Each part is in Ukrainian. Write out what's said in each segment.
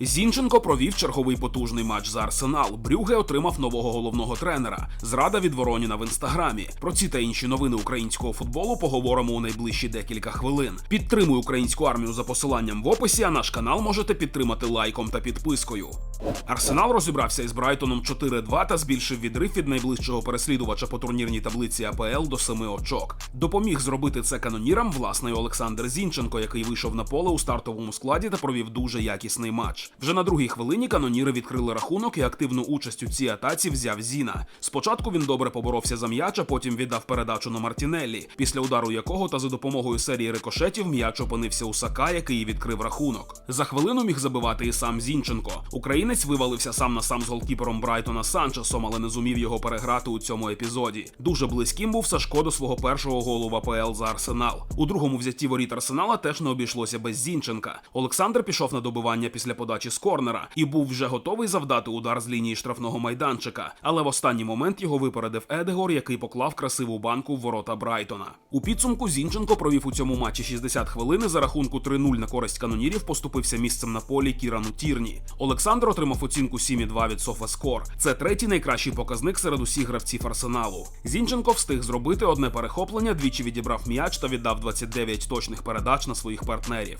Зінченко провів черговий потужний матч за Арсенал. Брюге отримав нового головного тренера. Зрада від Вороніна в інстаграмі. Про ці та інші новини українського футболу поговоримо у найближчі декілька хвилин. Підтримуй українську армію за посиланням в описі. А наш канал можете підтримати лайком та підпискою. Арсенал розібрався із Брайтоном 4-2 та збільшив відрив від найближчого переслідувача по турнірній таблиці АПЛ до семи очок. Допоміг зробити це канонірам власний Олександр Зінченко, який вийшов на поле у стартовому складі та провів дуже якісний матч. Вже на другій хвилині каноніри відкрили рахунок і активну участь у цій атаці взяв Зіна. Спочатку він добре поборовся за м'яч, а потім віддав передачу на Мартінеллі, після удару якого та за допомогою серії рикошетів м'яч опинився у Сака, який відкрив рахунок. За хвилину міг забивати і сам Зінченко. Українець вивалився сам на сам з голкіпером Брайтона Санчесом, але не зумів його переграти у цьому епізоді. Дуже близьким був Сашко до свого першого голу в АПЛ за Арсенал. У другому взятті воріт Арсенала теж не обійшлося без Зінченка. Олександр пішов на добивання після подачі з корнера і був вже готовий завдати удар з лінії штрафного майданчика. Але в останній момент його випередив Едегор, який поклав красиву банку в ворота Брайтона. У підсумку Зінченко провів у цьому матчі 60 хвилин за рахунку 3-0 на користь канонірів поступився місцем на полі Кірану Тірні. Олександр отримав оцінку 7,2 від SofaScore. Це третій найкращий показник серед усіх гравців арсеналу. Зінченко встиг зробити одне перехоплення, двічі відібрав м'яч та віддав 29 точних передач на своїх партнерів.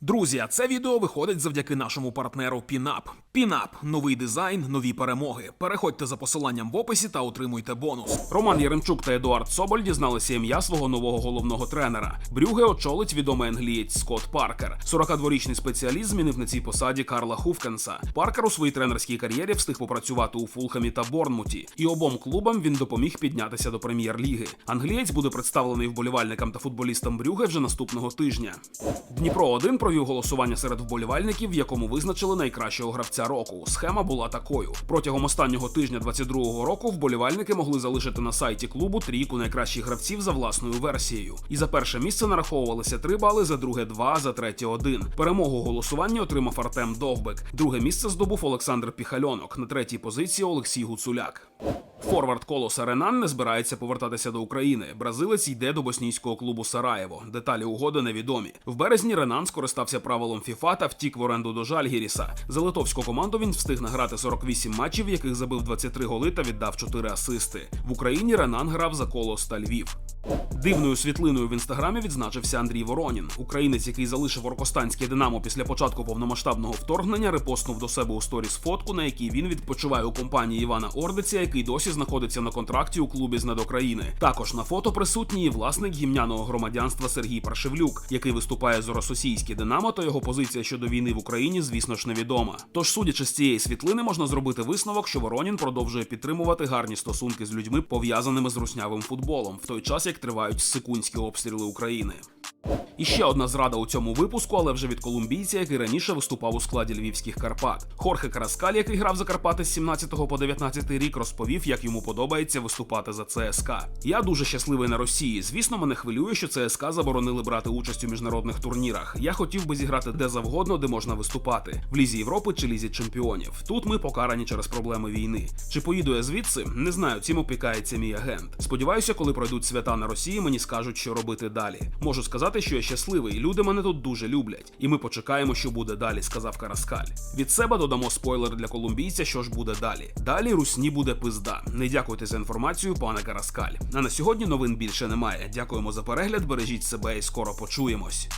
Друзі, а це відео виходить завдяки нашому партнеру Пінап. Пінап новий дизайн, нові перемоги. Переходьте за посиланням в описі та отримуйте бонус. Роман Яремчук та Едуард Соболь дізналися ім'я свого нового головного тренера. Брюге очолить відомий англієць Скотт Паркер. 42-річний спеціаліст змінив на цій посаді Карла Хуфкенса. Паркер у своїй тренерській кар'єрі встиг попрацювати у Фулхамі та Борнмуті, і обом клубам він допоміг піднятися до прем'єр-ліги. Англієць буде представлений вболівальникам та футболістам Брюге вже наступного тижня. Дніпро 1 провів голосування серед вболівальників, в якому визначили найкращого гравця року. Схема була такою: протягом останнього тижня 22-го року вболівальники могли залишити на сайті клубу трійку найкращих гравців за власною версією. І за перше місце нараховувалися три бали, за друге два, за третє один. Перемогу голосування отримав Артем Довбек. Друге місце здобув Олександр Піхальонок. На третій позиції Олексій Гуцуляк. Форвард Колоса Ренан не збирається повертатися до України. Бразилець йде до боснійського клубу Сараєво. Деталі угоди невідомі. В березні Ренан скористався правилом ФІФА та втік в оренду до Жальгіріса. За литовську команду він встиг награти 48 матчів, в яких забив 23 голи та віддав 4 асисти. В Україні Ренан грав за Колос та Львів. Дивною світлиною в інстаграмі відзначився Андрій Воронін. Українець, який залишив Оркостанське Динамо після початку повномасштабного вторгнення, репостнув до себе у сторіс фотку, на якій він відпочиває у компанії Івана Ордиця, який досі знаходиться на контракті у клубі з недокраїни. Також на фото присутній власник гімняного громадянства Сергій Паршевлюк, який виступає за російське Динамо, та його позиція щодо війни в Україні, звісно ж, невідома. Тож, судячи з цієї світлини, можна зробити висновок, що Воронін продовжує підтримувати гарні стосунки з людьми, пов'язаними з руснявим футболом, в той час як тривають секундські обстріли України. І ще одна зрада у цьому випуску, але вже від колумбійця, який раніше виступав у складі львівських Карпат. Хорхе Караскаль, який грав за Карпати з 17 по 19 рік, розповів, як йому подобається виступати за ЦСКА. Я дуже щасливий на Росії. Звісно, мене хвилює, що ЦСКА заборонили брати участь у міжнародних турнірах. Я хотів би зіграти де завгодно, де можна виступати в лізі Європи чи лізі чемпіонів. Тут ми покарані через проблеми війни. Чи поїду я звідси? Не знаю. Цим опікається мій агент. Сподіваюся, коли пройдуть свята на Росії, мені скажуть, що робити далі. Можу сказати, що я щасливий. Люди мене тут дуже люблять, і ми почекаємо, що буде далі, сказав Караскаль. Від себе додамо спойлер для колумбійця, що ж буде далі. Далі русні буде пизда. Не дякуйте за інформацію, пане Караскаль. А на сьогодні новин більше немає. Дякуємо за перегляд. Бережіть себе і скоро почуємось.